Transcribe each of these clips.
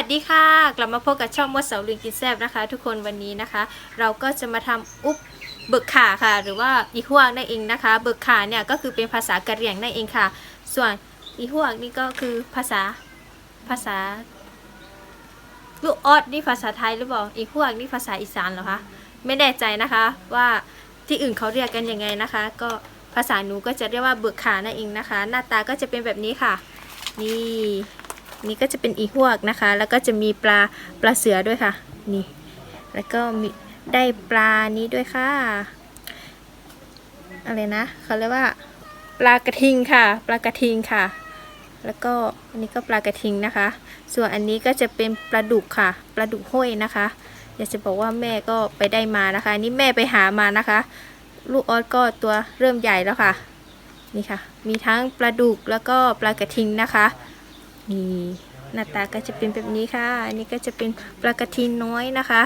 สดีค่ะ กลับมาพบกับช่องมดเสาลิงกินแซบนะคะ ทุกคนวันนี้นะคะ เราก็จะมาทำอุบเบิกขาค่ะ หรือว่าอีฮวกนั่นเองนะคะ เบิกขาเนี่ยก็คือเป็นภาษากะเหรี่ยงนั่นเองค่ะ ส่วนอีฮวกนี่ก็คือภาษาภาษา ลูกออดนี่ภาษาไทยหรือเปล่าอีฮวกนี่ภาษาอีสานเหรอคะไม่แน่ใจนะคะว่าที่อื่นเขาเรียกกันยังไงนะคะ ก็ภาษาหนูก็จะเรียกว่าเบิกขานั่นเองนะคะ หน้าตาก็จะเป็นแบบนี้ค่ะ นี่ นี่ก็จะเป็นอีหวกนะคะ แล้วก็จะมีปลาปลาเสือด้วยค่ะ นี่ แล้วก็มีได้ปลานี้ด้วยค่ะ อะไรนะเขาเรียกว่า ปลากระทิงค่ะ ปลากระทิงค่ะ แล้วก็อันนี้ก็ปลากระทิงนะคะ ส่วนอันนี้ก็จะเป็นปลาดุกค่ะ ปลาดุกห้วยนะคะ อยากจะบอกว่าแม่ก็ไปได้มานะคะอันนี่แม่ไปหามานะคะ ลูกออสก็ตัวเริ่มใหญ่แล้วค่ะ นี่ค่ะ มีทั้งปลาดุกแล้วก็ปลากระทิงนะคะ นี่หน้าตาก็จะเป็นแบบนี้ค่ะ อันนี้ก็จะเป็นปลากระทิงน้อยนะคะ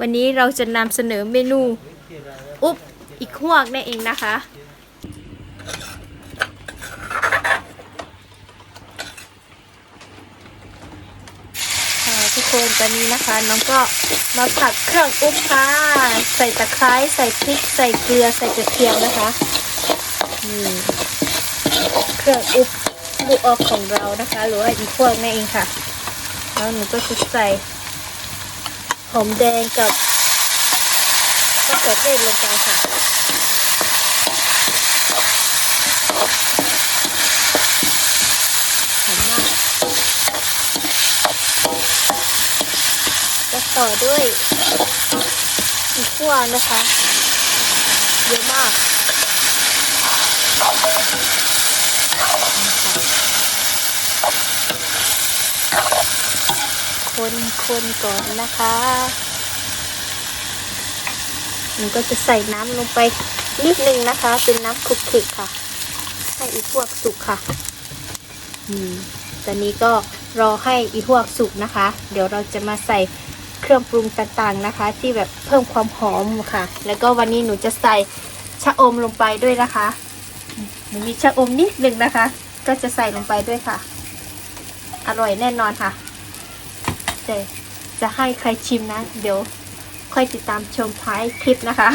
วันนี้เราจะนำเสนอเมนูอุบอีกหวกนั่นเองนะคะ ทุกคนตอนนี้นะคะน้องก็มาผัดเครื่องอุบค่ะ ใส่ตะไคร้ใส่พริก ใส่เกลือใส่กระเทียมนะคะนี่เครื่องอุบ ลูกออกของเรานะคะ หรือว่าอีพวกนั่นเองค่ะแล้วหนูก็จะใส่หอมแดงกับมะเขือเทศลงไปค่ะหอมมากจะต่อด้วยอีพวกนะคะเยอะมาก คนคนก่อนนะคะหนูก็จะใส่น้ำลงไปนิดนึงนะคะ เป็นน้ำคลุกคลิกค่ะ ให้อีพวกสุกค่ะ อืมตอนนี้ก็รอให้อีพวกสุกนะคะ เดี๋ยวเราจะมาใส่เครื่องปรุงต่างๆนะคะ ที่แบบเพิ่มความหอมค่ะ แล้วก็วันนี้หนูจะใส่ชะอมลงไปด้วยนะคะหนูมีชะอมนิดนึงนะคะ ก็จะใส่ลงไปด้วยค่ะ อร่อยแน่นอนค่ะ จะจะให้ใครชิมนะ เดี๋ยวค่อยติดตามชมท้ายคลิปนะคะ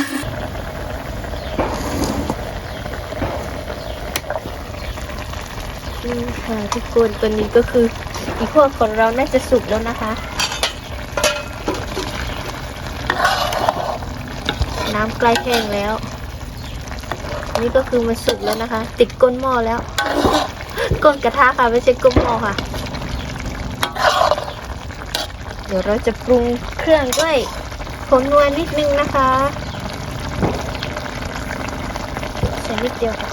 นี่ค่ะทุกคนตัวนี้ก็คืออีกพวกของเราน่าจะสุกแล้วนะคะ น้ำใกล้แห้งแล้ว นี่ก็คือมันสุกแล้วนะคะ ติดก้นหม้อแล้ว ก้นกระทะค่ะไม่ใช่ก้นหม้อค่ะ เดี๋ยวเราจะปรุงเครื่องด้วยผงนวลนิดนึงนะคะใส่นิดเดียวค่ะ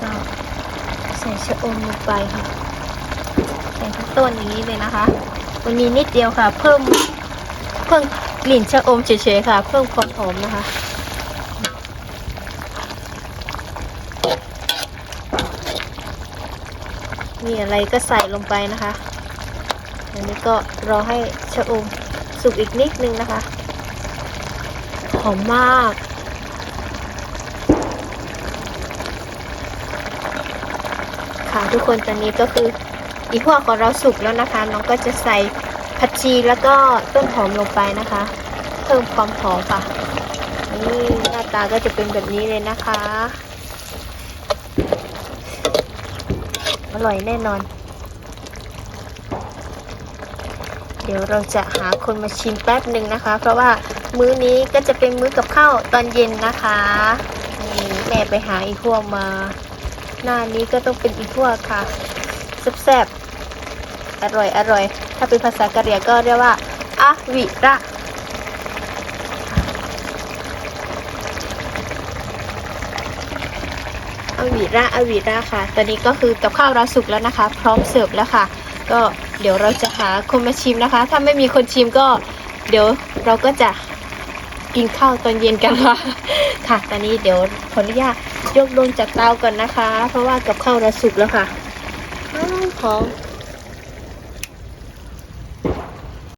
ก็ใส่ชะอมลงไปค่ะใส่ทั้งต้นอย่างนี้เลยนะคะวันนี้นิดเดียวค่ะ เพิ่มเพิ่มกลิ่นชะอมเฉยๆค่ะ เพิ่มความหอมนะคะ มีอะไรก็ใส่ลงไปนะคะ อันนี้ก็รอให้ชะอมสุกอีกนิดนึงนะคะ หอมมากค่ะทุกคนตอนนี้ก็คืออีพวกของเราสุกแล้วนะคะ น้องก็จะใส่ผักชีแล้วก็ต้นหอมลงไปนะคะ เพิ่มความหอมค่ะนี่หน้าตาก็จะเป็นแบบนี้เลยนะคะ อร่อยแน่นอน เดี๋ยวเราจะหาคนมาชิมแป๊บหนึ่งนะคะ เพราะว่ามื้อนี้ก็จะเป็นมื้อกับข้าวตอนเย็นนะคะนี่แม่ไปหาอีพวกมา หน้านี้ก็ต้องเป็นอีพวกค่ะแซ่บๆอร่อยอร่อย ถ้าเป็นภาษากะเหรี่ยงก็เรียกว่าอะวิระ อวีระอวีระค่ะ ตอนนี้ก็คือกับข้าวเราสุกแล้วนะคะ พร้อมเสิร์ฟแล้วค่ะ ก็เดี๋ยวเราจะหาคนมาชิมนะคะ ถ้าไม่มีคนชิมก็เดี๋ยวเราก็จะกินข้าวตอนเย็นกันค่ะ ค่ะ ตอนนี้เดี๋ยวขออนุญาตยกลงจากเตาก่อนนะคะ เพราะว่ากับข้าวเราสุกแล้วค่ะอ้าวหอม